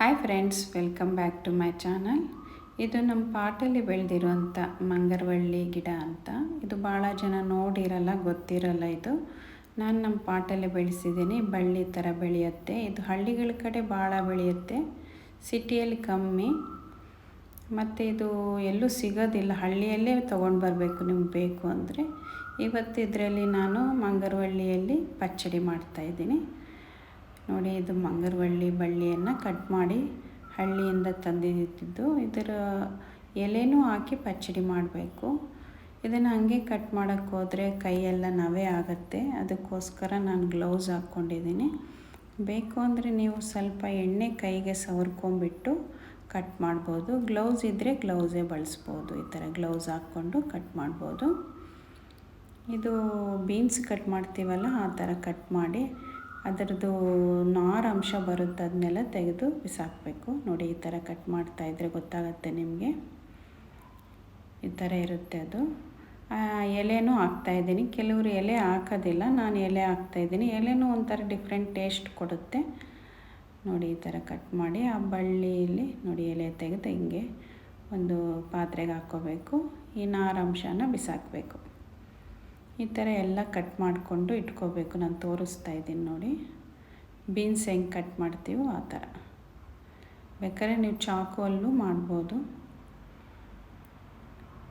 Hi friends welcome back to my channel ಇದು ನಮ್ಮ ಪಾಟಲ್ಲಿ ಬೆಳೆದಿರುವಂಥ ಮಂಗರವಳ್ಳಿ ಗಿಡ ಅಂತ. ಇದು ಭಾಳ ಜನ ನೋಡಿರಲ್ಲ, ಗೊತ್ತಿರಲ್ಲ ಇದು. ನಾನು ನಮ್ಮ ಪಾಟಲ್ಲಿ ಬೆಳೆಸಿದ್ದೀನಿ ಬಳ್ಳಿ ಥರ ಬೆಳೆಯುತ್ತೆ. ಇದು ಹಳ್ಳಿಗಳ ಕಡೆ ಭಾಳ ಬೆಳೆಯುತ್ತೆ, ಸಿಟಿಯಲ್ಲಿ ಕಮ್ಮಿ. ಮತ್ತು ಇದು ಎಲ್ಲೂ ಸಿಗೋದಿಲ್ಲ, ಹಳ್ಳಿಯಲ್ಲೇ ತೊಗೊಂಡು ಬರಬೇಕು ನಿಮ್ಗೆ ಬೇಕು ಅಂದರೆ. ಇವತ್ತು ಇದರಲ್ಲಿ ನಾನು ಮಂಗರವಳ್ಳಿಯಲ್ಲಿ ಪಚ್ಚಡಿ ಮಾಡ್ತಾಯಿದ್ದೀನಿ ನೋಡಿ ಇದು ಮಂಗರವಳ್ಳಿ ಬಳ್ಳಿಯನ್ನು ಕಟ್ ಮಾಡಿ ಹಳ್ಳಿಯಿಂದ ತಂದಿದ್ದು ಇದರ ಎಲೆನೂ ಹಾಕಿ ಪಚ್ಚಡಿ ಮಾಡಬೇಕು. ಇದನ್ನು ಹಾಗೆ ಕಟ್ ಮಾಡೋಕ್ಕೆ ಹೋದರೆ ಕೈಯೆಲ್ಲ ನವೆ ಆಗುತ್ತೆ. ಅದಕ್ಕೋಸ್ಕರ ನಾನು ಗ್ಲೌಸ್ ಹಾಕ್ಕೊಂಡಿದ್ದೀನಿ. ಬೇಕು ಅಂದರೆ ನೀವು ಸ್ವಲ್ಪ ಎಣ್ಣೆ ಕೈಗೆ ಸವರ್ಕೊಂಬಿಟ್ಟು ಕಟ್ ಮಾಡ್ಬೋದು. ಗ್ಲೌಸ್ ಇದ್ದರೆ ಗ್ಲೌಸೇ ಬಳಸ್ಬೋದು. ಈ ಥರ ಗ್ಲೌಸ್ ಹಾಕ್ಕೊಂಡು ಕಟ್ ಮಾಡ್ಬೋದು. ಇದು ಬೀನ್ಸ್ ಕಟ್ ಮಾಡ್ತೀವಲ್ಲ, ಆ ಥರ ಕಟ್ ಮಾಡಿ ಅದರದ್ದು ನಾರಂಶ ಬರುತ್ತೆ ಅದನ್ನೆಲ್ಲ ತೆಗೆದು ಬಿಸಾಕಬೇಕು. ನೋಡಿ, ಈ ಥರ ಕಟ್ ಮಾಡ್ತಾಯಿದ್ರೆ ಗೊತ್ತಾಗುತ್ತೆ ನಿಮಗೆ. ಈ ಥರ ಇರುತ್ತೆ ಅದು. ಎಲೆನೂ ಹಾಕ್ತಾಯಿದ್ದೀನಿ ಕೆಲವರು ಎಲೆ ಹಾಕೋದಿಲ್ಲ, ನಾನು ಎಲೆ ಹಾಕ್ತಾಯಿದ್ದೀನಿ ಎಲೆನೂ ಒಂಥರ ಡಿಫ್ರೆಂಟ್ ಟೇಸ್ಟ್ ಕೊಡುತ್ತೆ. ನೋಡಿ, ಈ ಥರ ಕಟ್ ಮಾಡಿ ಆ ಬಳ್ಳಿಯಲ್ಲಿ ನೋಡಿ, ಎಲೆ ತೆಗೆದು ಹಿಂಗೆ ಒಂದು ಪಾತ್ರೆಗೆ ಹಾಕ್ಕೋಬೇಕು ಈ ನಾರಂಶನ ಬಿಸಾಕಬೇಕು. ಈ ಥರ ಎಲ್ಲ ಕಟ್ ಮಾಡಿಕೊಂಡು ಇಟ್ಕೋಬೇಕು. ನಾನು ತೋರಿಸ್ತಾ ಇದ್ದೀನಿ ನೋಡಿ. ಬೀನ್ಸ್ ಹೆಂಗೆ ಕಟ್ ಮಾಡ್ತೀವೋ ಆ ಥರ. ಬೇಕಾದ್ರೆ ನೀವು ಚಾಕುವಲ್ಲೂ ಮಾಡ್ಬೋದು.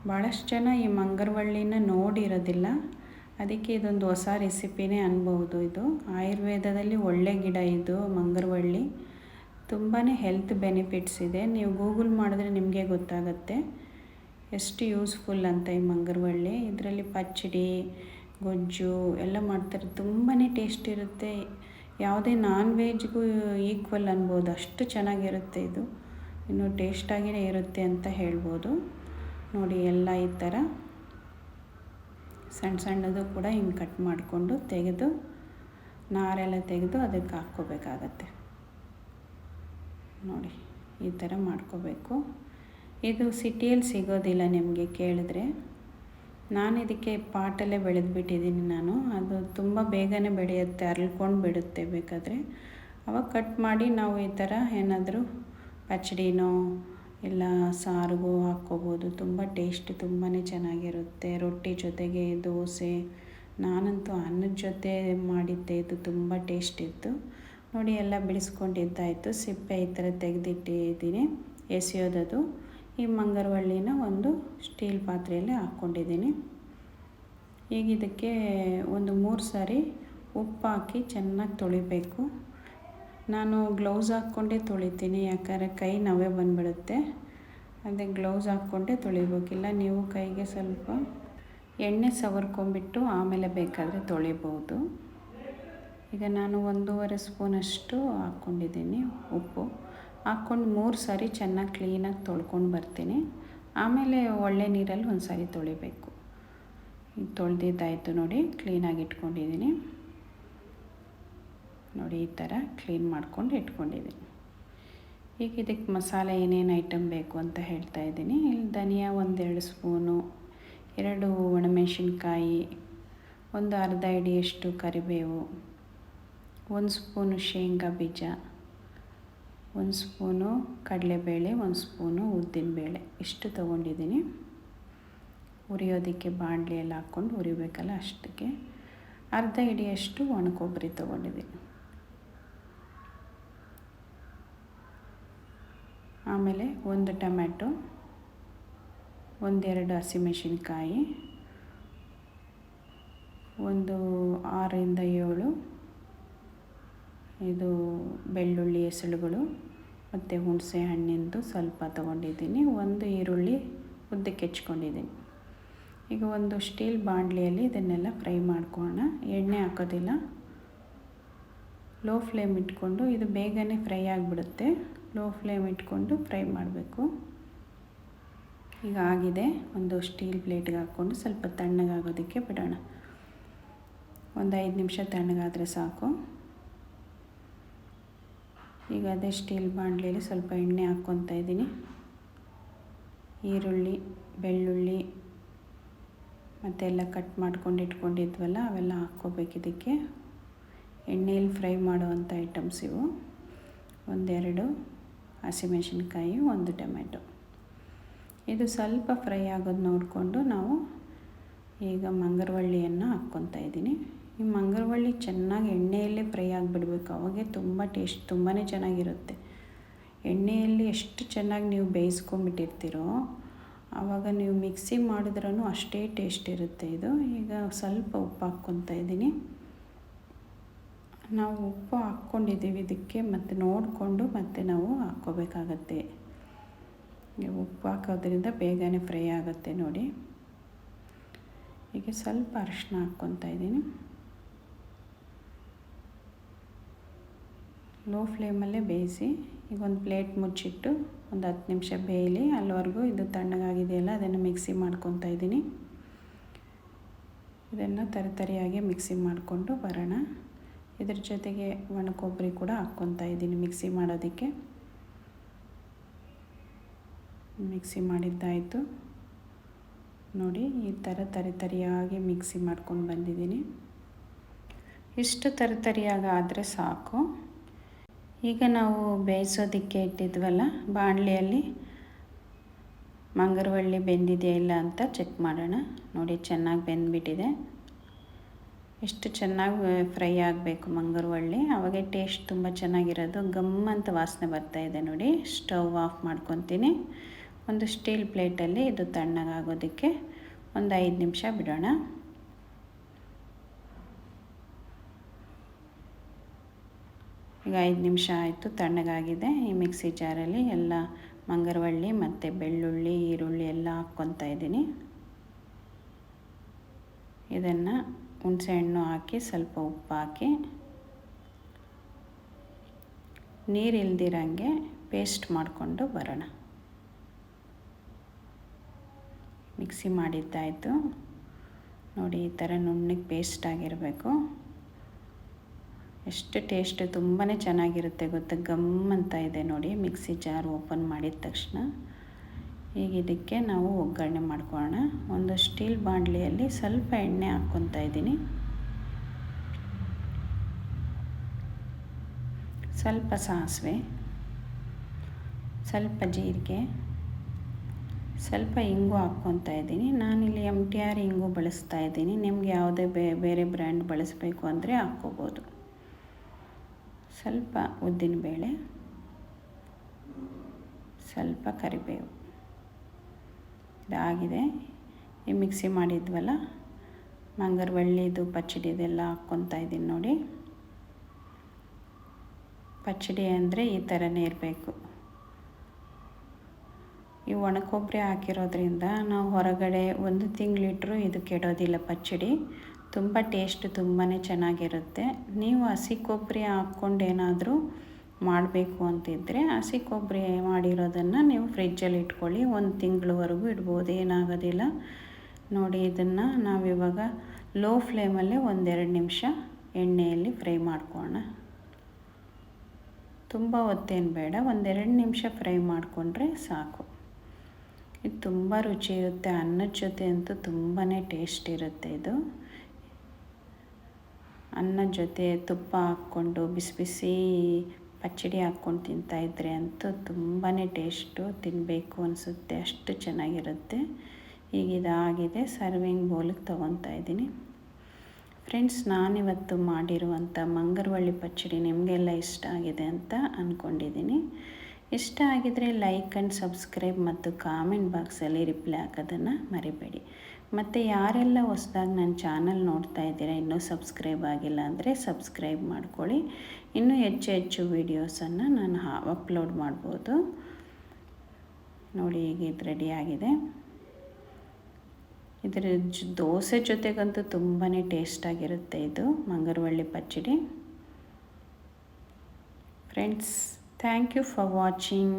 ಭಾಳಷ್ಟು ಜನ ಈ ಮಂಗರವಳ್ಳಿನ ನೋಡಿರೋದಿಲ್ಲ. ಅದಕ್ಕೆ ಇದೊಂದು ಹೊಸ ರೆಸಿಪಿನೇ ಅನ್ಬೋದು ಇದು. ಆಯುರ್ವೇದದಲ್ಲಿ ಒಳ್ಳೆ ಗಿಡ ಇದು ಮಂಗರವಳ್ಳಿ. ತುಂಬಾ ಹೆಲ್ತ್ ಬೆನಿಫಿಟ್ಸ್ ಇದೆ. ನೀವು ಗೂಗಲ್ ಮಾಡಿದ್ರೆ ನಿಮಗೆ ಗೊತ್ತಾಗುತ್ತೆ. ಎಷ್ಟು ಯೂಸ್ಫುಲ್ ಅಂತ ಈ ಮಂಗರವಳ್ಳಿ. ಇದರಲ್ಲಿ ಪಚ್ಚಡಿ ಗೊಜ್ಜು ಎಲ್ಲ ಮಾಡ್ತಾರೆ. ತುಂಬಾ ಟೇಸ್ಟ್ ಇರುತ್ತೆ. ಯಾವುದೇ ನಾನ್ ವೆಜ್ಗೂ ಈಕ್ವಲ್ ಅನ್ಬೋದು. ಅಷ್ಟು ಚೆನ್ನಾಗಿರುತ್ತೆ ಇದು. ಇನ್ನು ಟೇಸ್ಟಾಗಿಯೇ ಇರುತ್ತೆ ಅಂತ ಹೇಳ್ಬೋದು. ನೋಡಿ, ಎಲ್ಲ ಈ ಥರ ಸಣ್ಣ ಸಣ್ಣದು ಕೂಡ ಹಿಂಗೆ ಕಟ್ ಮಾಡಿಕೊಂಡು ತೆಗೆದು, ನಾರೆಲ್ಲ ತೆಗೆದು ಅದಕ್ಕೆ ಹಾಕ್ಕೋಬೇಕಾಗತ್ತೆ. ನೋಡಿ, ಈ ಥರ ಮಾಡ್ಕೋಬೇಕು. ಇದು ಸಿಟಿಯಲ್ಲಿ ಸಿಗೋದಿಲ್ಲ ನಿಮಗೆ ಕೇಳಿದ್ರೆ. ನಾನು ಇದಕ್ಕೆ ಪಾಟಲ್ಲೇ ಬೆಳೆದ್ಬಿಟ್ಟಿದ್ದೀನಿ ನಾನು. ಅದು ತುಂಬ ಬೇಗನೆ ಬೆಳೆಯುತ್ತೆ, ಅರಳ್ಕೊಂಡು ಬಿಡುತ್ತೆ ಬೇಕಾದರೆ. ಅವಾಗ ಕಟ್ ಮಾಡಿ ನಾವು ಈ ಥರ ಏನಾದರೂ ಪಚಡಿನೋ ಇಲ್ಲ ಸಾರಿಗೂ ಹಾಕ್ಕೋಬೋದು. ತುಂಬ ಟೇಸ್ಟ್ ತುಂಬಾ ಚೆನ್ನಾಗಿರುತ್ತೆ. ರೊಟ್ಟಿ ಜೊತೆಗೆ ದೋಸೆ. ನಾನಂತೂ ಅನ್ನದ ಜೊತೆ ಮಾಡಿದ್ದೆ. ಇದು ತುಂಬ ಟೇಸ್ಟ್ ಇತ್ತು. ನೋಡಿ ಎಲ್ಲ ಬಿಡಿಸ್ಕೊಂಡಿದ್ದಾಯಿತು ಸಿಪ್ಪೆ ಈ ಥರ ತೆಗೆದಿಟ್ಟಿದ್ದೀನಿ. ಎಸೆಯೋದದು. ಈ ಮಂಗರವಳ್ಳಿನ ಒಂದು ಸ್ಟೀಲ್ ಪಾತ್ರೆಯಲ್ಲಿ ಹಾಕ್ಕೊಂಡಿದ್ದೀನಿ. ಈಗ ಇದಕ್ಕೆ ಒಂದು ಮೂರು ಸಾರಿ ಉಪ್ಪು ಹಾಕಿ ಚೆನ್ನಾಗಿ ತೊಳಿಬೇಕು. ನಾನು ಗ್ಲೌಸ್ ಹಾಕ್ಕೊಂಡೇ ತೊಳಿತೀನಿ, ಯಾಕಂದರೆ ಕೈ ನಾವೇ ಬಂದುಬಿಡುತ್ತೆ. ಅದೇ ಗ್ಲೌಸ್ ಹಾಕ್ಕೊಂಡೇ ತೊಳಿಬೇಕಿಲ್ಲ, ನೀವು ಕೈಗೆ ಸ್ವಲ್ಪ ಎಣ್ಣೆ ಸವರ್ಕೊಂಬಿಟ್ಟು ಆಮೇಲೆ ಬೇಕಾದರೆ ತೊಳಿಬೋದು. ಈಗ ನಾನು ಒಂದೂವರೆ ಸ್ಪೂನಷ್ಟು ಹಾಕ್ಕೊಂಡಿದ್ದೀನಿ ಉಪ್ಪು. ಹಾಕ್ಕೊಂಡು ಮೂರು ಸಾರಿ ಚೆನ್ನಾಗಿ ಕ್ಲೀನಾಗಿ ತೊಳ್ಕೊಂಡು ಬರ್ತೀನಿ. ಆಮೇಲೆ ಒಳ್ಳೆ ನೀರಲ್ಲಿ ಒಂದು ಸಾರಿ ತೊಳಿಬೇಕು. ತೊಳೆದಿದ್ದಾಯಿತು ನೋಡಿ ಕ್ಲೀನಾಗಿ ಇಟ್ಕೊಂಡಿದ್ದೀನಿ. ನೋಡಿ, ಈ ಥರ ಕ್ಲೀನ್ ಮಾಡ್ಕೊಂಡು ಇಟ್ಕೊಂಡಿದ್ದೀನಿ. ಈಗ ಇದಕ್ಕೆ ಮಸಾಲೆ ಏನೇನು ಐಟಮ್ ಬೇಕು ಅಂತ ಹೇಳ್ತಾ ಇದ್ದೀನಿ. ಇಲ್ಲಿ ಧನಿಯಾ ಒಂದೆರಡು ಸ್ಪೂನು, ಎರಡು ಒಣಮೆಣಸಿನ್ಕಾಯಿ, ಒಂದು ಅರ್ಧ ಇಡಿಯಷ್ಟು ಕರಿಬೇವು, ಒಂದು ಸ್ಪೂನು ಶೇಂಗಾ ಬೀಜ. ಒಂದು ಸ್ಪೂನು ಕಡಲೆಬೇಳೆ, ಒಂದು ಸ್ಪೂನು ಉದ್ದಿನಬೇಳೆ. ಇಷ್ಟು ತೊಗೊಂಡಿದ್ದೀನಿ. ಉರಿಯೋದಕ್ಕೆ ಬಾಣಲೆಯಲ್ಲಿ ಹಾಕ್ಕೊಂಡು ಉರಿಬೇಕಲ್ಲ ಅಷ್ಟಕ್ಕೆ. ಅರ್ಧ ಹಿಡಿಯಷ್ಟು ಒಣ ಕೊಬ್ಬರಿ ತೊಗೊಂಡಿದ್ದೀನಿ. ಆಮೇಲೆ ಒಂದು ಟೊಮ್ಯಾಟೊ, ಒಂದೆರಡು ಹಸಿಮೆಣಸಿನ್ಕಾಯಿ, ಒಂದು ಆರರಿಂದ ಏಳು ಇದು ಬೆಳ್ಳುಳ್ಳಿ ಎಸಳುಗಳು ಮತ್ತು ಹುಣಸೆ ಹಣ್ಣಿಂದು ಸ್ವಲ್ಪ ತೊಗೊಂಡಿದ್ದೀನಿ. ಒಂದು ಈರುಳ್ಳಿ ಉದ್ದಕ್ಕೆ ಹೆಚ್ಕೊಂಡಿದ್ದೀನಿ. ಈಗ ಒಂದು ಸ್ಟೀಲ್ ಬಾಣಲಿಯಲ್ಲಿ ಇದನ್ನೆಲ್ಲ ಫ್ರೈ ಮಾಡ್ಕೊಳ್ಳೋಣ. ಎಣ್ಣೆ ಹಾಕೋದಿಲ್ಲ. ಲೋ ಫ್ಲೇಮ್ ಇಟ್ಕೊಂಡು ಇದು ಬೇಗನೆ ಫ್ರೈ ಆಗಿಬಿಡುತ್ತೆ. ಲೋ ಫ್ಲೇಮ್ ಇಟ್ಕೊಂಡು ಫ್ರೈ ಮಾಡಬೇಕು. ಈಗ ಆಗಿದೆ. ಒಂದು ಸ್ಟೀಲ್ ಪ್ಲೇಟ್ಗೆ ಹಾಕ್ಕೊಂಡು ಸ್ವಲ್ಪ ತಣ್ಣಗಾಗೋದಕ್ಕೆ ಬಿಡೋಣ. ಒಂದು ಐದು ನಿಮಿಷ ತಣ್ಣಗಾದರೆ ಸಾಕು. ಈಗ ಅದೇ ಸ್ಟೀಲ್ ಬಾಣಲೆಯಲ್ಲಿ ಸ್ವಲ್ಪ ಎಣ್ಣೆ ಹಾಕ್ಕೊತಾ ಇದ್ದೀನಿ. ಈರುಳ್ಳಿ, ಬೆಳ್ಳುಳ್ಳಿ ಮತ್ತೆಲ್ಲ ಕಟ್ ಮಾಡ್ಕೊಂಡು ಇಟ್ಕೊಂಡಿದ್ವಲ್ಲ, ಅವೆಲ್ಲ ಹಾಕ್ಕೋಬೇಕು ಇದಕ್ಕೆ. ಎಣ್ಣೆಯಲ್ಲಿ ಫ್ರೈ ಮಾಡುವಂಥ ಐಟಮ್ಸ್ ಇವು. ಒಂದೆರಡು ಹಸಿಮೆಣಸಿನ್ಕಾಯಿ, ಒಂದು ಟೊಮೆಟೊ. ಇದು ಸ್ವಲ್ಪ ಫ್ರೈ ಆಗೋದು ನೋಡಿಕೊಂಡು ನಾವು ಈಗ ಮಂಗರವಳ್ಳಿಯನ್ನು ಹಾಕ್ಕೊತಾ ಇದ್ದೀನಿ. ಈ ಮಂಗರವಳ್ಳಿ ಚೆನ್ನಾಗಿ ಎಣ್ಣೆಯಲ್ಲೇ ಫ್ರೈ ಆಗಿಬಿಡ್ಬೇಕು. ಅವಾಗೆ ತುಂಬ ಟೇಸ್ಟ್ ತುಂಬಾ ಚೆನ್ನಾಗಿರುತ್ತೆ. ಎಣ್ಣೆಯಲ್ಲಿ ಎಷ್ಟು ಚೆನ್ನಾಗಿ ನೀವು ಬೇಯಿಸ್ಕೊಂಬಿಟ್ಟಿರ್ತೀರೋ ಆವಾಗ ನೀವು ಮಿಕ್ಸಿ ಮಾಡಿದ್ರೂ ಅಷ್ಟೇ ಟೇಸ್ಟ್ ಇರುತ್ತೆ ಇದು. ಈಗ ಸ್ವಲ್ಪ ಉಪ್ಪು ಹಾಕ್ಕೊತಾ ಇದ್ದೀನಿ. ನಾವು ಉಪ್ಪು ಹಾಕ್ಕೊಂಡಿದ್ದೀವಿ ಇದಕ್ಕೆ, ಮತ್ತು ನೋಡಿಕೊಂಡು ಮತ್ತೆ ನಾವು ಹಾಕ್ಕೋಬೇಕಾಗತ್ತೆ. ಉಪ್ಪು ಹಾಕೋದ್ರಿಂದ ಬೇಗನೆ ಫ್ರೈ ಆಗುತ್ತೆ ನೋಡಿ. ಈಗ ಸ್ವಲ್ಪ ಅರಿಶಿನ ಹಾಕ್ಕೊತಾ ಇದ್ದೀನಿ. ಲೋ ಫ್ಲೇಮಲ್ಲೇ ಬೇಯಿಸಿ ಈಗ ಒಂದು ಪ್ಲೇಟ್ ಮುಚ್ಚಿಟ್ಟು ಒಂದು ಹತ್ತು ನಿಮಿಷ ಬೇಯಲಿ, ಅಲ್ಲಿವರೆಗೂ ಇದು ತಣ್ಣಗಾಗಿದೆಯಲ್ಲ, ಅದನ್ನು ಮಿಕ್ಸಿ ಮಾಡ್ಕೊತಾ ಇದ್ದೀನಿ. ಇದನ್ನು ತರಿತರಿಯಾಗಿ ಮಿಕ್ಸಿ ಮಾಡಿಕೊಂಡು ಬರೋಣ. ಇದ್ರ ಜೊತೆಗೆ ಒಣ ಕೊಬ್ಬರಿ ಕೂಡ ಹಾಕ್ಕೊತಾ ಇದ್ದೀನಿ ಮಿಕ್ಸಿ ಮಾಡೋದಕ್ಕೆ. ಮಿಕ್ಸಿ ಮಾಡಿದ್ದಾಯಿತು. ನೋಡಿ, ಈ ಥರ ತರಿತರಿಯಾಗಿ ಮಿಕ್ಸಿ ಮಾಡ್ಕೊಂಡು ಬಂದಿದ್ದೀನಿ. ಇಷ್ಟು ತರಿತರಿಯಾಗಿ ಆದರೆ ಸಾಕು. ಈಗ ನಾವು ಬೇಯಿಸೋದಕ್ಕೆ ಇಟ್ಟಿದ್ವಲ್ಲ, ಬಾಣಲಿಯಲ್ಲಿ ಮಂಗರವಳ್ಳಿ ಬೆಂದಿದೆಯಾ ಇಲ್ಲ ಅಂತ ಚೆಕ್ ಮಾಡೋಣ. ನೋಡಿ ಚೆನ್ನಾಗಿ ಬೆಂದ್ಬಿಟ್ಟಿದೆ. ಎಷ್ಟು ಚೆನ್ನಾಗಿ ಫ್ರೈ ಆಗಬೇಕು ಮಂಗರವಳ್ಳಿ. ಅವಾಗೆ ಟೇಸ್ಟ್ ತುಂಬ ಚೆನ್ನಾಗಿರೋದು. ಗಮ್ ಅಂತ ವಾಸನೆ ಬರ್ತಾಯಿದೆ ನೋಡಿ. ಸ್ಟವ್ ಆಫ್ ಮಾಡ್ಕೊತೀನಿ. ಒಂದು ಸ್ಟೀಲ್ ಪ್ಲೇಟಲ್ಲಿ ಇದು ತಣ್ಣಗಾಗೋದಕ್ಕೆ ಒಂದು ಐದು ನಿಮಿಷ ಬಿಡೋಣ. ಈಗ ಐದು ನಿಮಿಷ ಆಯಿತು, ತಣ್ಣಗಾಗಿದೆ. ಈ ಮಿಕ್ಸಿ ಜಾರಲ್ಲಿ ಎಲ್ಲ ಮಂಗರವಳ್ಳಿ ಮತ್ತು ಬೆಳ್ಳುಳ್ಳಿ, ಈರುಳ್ಳಿ ಎಲ್ಲ ಹಾಕ್ಕೊತಾ ಇದ್ದೀನಿ. ಇದನ್ನು ಹುಣಸೆಹಣ್ಣು ಹಾಕಿ, ಸ್ವಲ್ಪ ಉಪ್ಪು ಹಾಕಿ, ನೀರು ಇಲ್ದಿರಂಗೆ ಪೇಸ್ಟ್ ಮಾಡಿಕೊಂಡು ಬರೋಣ. ಮಿಕ್ಸಿ ಮಾಡಿದ್ದಾಯಿತು. ನೋಡಿ, ಈ ಥರ ನುಣ್ಣಗೆ ಪೇಸ್ಟ್ ಆಗಿರಬೇಕು. ಎಷ್ಟು ಟೇಸ್ಟ್ ತುಂಬಾ ಚೆನ್ನಾಗಿರುತ್ತೆ ಗೊತ್ತಾ? ಗಮ್ ಅಂತ ಇದೆ ನೋಡಿ, ಮಿಕ್ಸಿ ಜಾರ್ ಓಪನ್ ಮಾಡಿದ ತಕ್ಷಣ. ಈಗ ಇದಕ್ಕೆ ನಾವು ಒಗ್ಗರಣೆ ಮಾಡ್ಕೊಳ್ಳೋಣ. ಒಂದು ಸ್ಟೀಲ್ ಬಾಂಡ್ಲಿಯಲ್ಲಿ ಸ್ವಲ್ಪ ಎಣ್ಣೆ ಹಾಕ್ಕೊತಾ ಇದ್ದೀನಿ. ಸ್ವಲ್ಪ ಸಾಸಿವೆ, ಸ್ವಲ್ಪ ಜೀರಿಗೆ, ಸ್ವಲ್ಪ ಇಂಗು ಹಾಕ್ಕೊತಾ ಇದ್ದೀನಿ. ನಾನಿಲ್ಲಿ ಎಂ ಟಿ ಆರ್ ಇಂಗು ಬಳಸ್ತಾ ಇದ್ದೀನಿ. ನಿಮ್ಗೆ ಯಾವುದೇ ಬೇರೆ ಬ್ರ್ಯಾಂಡ್ ಬಳಸಬೇಕು ಅಂದರೆ ಹಾಕ್ಕೋಬೋದು. ಸ್ವಲ್ಪ ಉದ್ದಿನಬೇಳೆ ಸ್ವಲ್ಪ ಕರಿಬೇವು. ಇದಾಗಿದೆ. ಈ ಮಿಕ್ಸಿ ಮಾಡಿದ್ವಲ್ಲ ಮಂಗರ್ ಬಳ್ಳಿದು ಪಚ್ಚಡಿ ಇದೆಲ್ಲ ಹಾಕ್ಕೊತಾ ಇದ್ದೀನಿ ನೋಡಿ. ಪಚ್ಚಡಿ ಅಂದರೆ ಈ ಥರನೇ ಇರಬೇಕು. ಈ ಒಣ ಕೊಬ್ಬರಿ ಹಾಕಿರೋದ್ರಿಂದ ನಾವು ಹೊರಗಡೆ ಒಂದು ತಿಂಗಳಿಟ್ರು ಇದು ಕೆಡೋದಿಲ್ಲ ಪಚ್ಚಡಿ. ತುಂಬ ಟೇಸ್ಟ್ ತುಂಬಾ ಚೆನ್ನಾಗಿರುತ್ತೆ. ನೀವು ಹಸಿ ಕೊಬ್ಬರಿ ಹಾಕ್ಕೊಂಡು ಏನಾದರೂ ಮಾಡಬೇಕು ಅಂತಿದ್ದರೆ ಹಸಿ ಕೊಬ್ಬರಿ ಮಾಡಿರೋದನ್ನು ನೀವು ಫ್ರಿಜ್ಜಲ್ಲಿ ಇಟ್ಕೊಳ್ಳಿ. ಒಂದು ತಿಂಗಳವರೆಗೂ ಇಡ್ಬೋದು, ಏನಾಗೋದಿಲ್ಲ. ನೋಡಿ, ಇದನ್ನು ನಾವಿವಾಗ ಲೋ ಫ್ಲೇಮಲ್ಲೇ ಒಂದೆರಡು ನಿಮಿಷ ಎಣ್ಣೆಯಲ್ಲಿ ಫ್ರೈ ಮಾಡ್ಕೊಳ್ಳೋಣ. ತುಂಬ ಹೊತ್ತೇನು ಬೇಡ, ಒಂದೆರಡು ನಿಮಿಷ ಫ್ರೈ ಮಾಡಿಕೊಂಡ್ರೆ ಸಾಕು. ಇದು ತುಂಬ ರುಚಿ ಇರುತ್ತೆ ಅನ್ನದ ಜೊತೆ ಅಂತೂ ತುಂಬಾ ಟೇಸ್ಟ್ ಇರುತ್ತೆ ಇದು. ಅನ್ನದ ಜೊತೆ ತುಪ್ಪ ಹಾಕ್ಕೊಂಡು ಬಿಸಿ ಬಿಸಿ ಪಚ್ಚಡಿ ಹಾಕ್ಕೊಂಡು ತಿಂತಾಯಿದ್ರೆ ಅಂತೂ ತುಂಬಾ ಟೇಸ್ಟು ತಿನ್ನಬೇಕು ಅನಿಸುತ್ತೆ. ಅಷ್ಟು ಚೆನ್ನಾಗಿರುತ್ತೆ. ಈಗ ಇದಾಗಿದೆ ಸರ್ವಿಂಗ್ ಬೌಲಿಗೆ ತೊಗೊತಾ ಇದ್ದೀನಿ. ಫ್ರೆಂಡ್ಸ್, ನಾನಿವತ್ತು ಮಾಡಿರುವಂಥ ಮಂಗರವಳ್ಳಿ ಪಚ್ಚಡಿ ನಿಮಗೆಲ್ಲ ಇಷ್ಟ ಆಗಿದೆ ಅಂತ ಅಂದ್ಕೊಂಡಿದ್ದೀನಿ ಇಷ್ಟ ಆಗಿದರೆ ಲೈಕ್ ಆ್ಯಂಡ್ ಸಬ್ಸ್ಕ್ರೈಬ್ ಮತ್ತು ಕಾಮೆಂಟ್ ಬಾಕ್ಸಲ್ಲಿ ರಿಪ್ಲೈ ಹಾಕೋದನ್ನು ಮರಿಬೇಡಿ. ಮತ್ತು ಯಾರೆಲ್ಲ ಹೊಸ್ದಾಗಿ ನನ್ನ ಚಾನಲ್ ನೋಡ್ತಾ ಇದ್ದೀರಾ, ಇನ್ನೂ ಸಬ್ಸ್ಕ್ರೈಬ್ ಆಗಿಲ್ಲ ಅಂದರೆ ಸಬ್ಸ್ಕ್ರೈಬ್ ಮಾಡ್ಕೊಳ್ಳಿ. ಇನ್ನೂ ಹೆಚ್ಚು ಹೆಚ್ಚು ವೀಡಿಯೋಸನ್ನು ನಾನು ಅಪ್ಲೋಡ್ ಮಾಡ್ಬೋದು. ನೋಡಿ, ಈಗ ಇದು ಆಗಿದೆ. ಇದರ ದೋಸೆ ಜೊತೆಗಂತೂ ತುಂಬಾ ಟೇಸ್ಟಾಗಿರುತ್ತೆ ಇದು, ಮಂಗರವಳ್ಳಿ ಪಚ್ಚಡಿ. Friends thank you for watching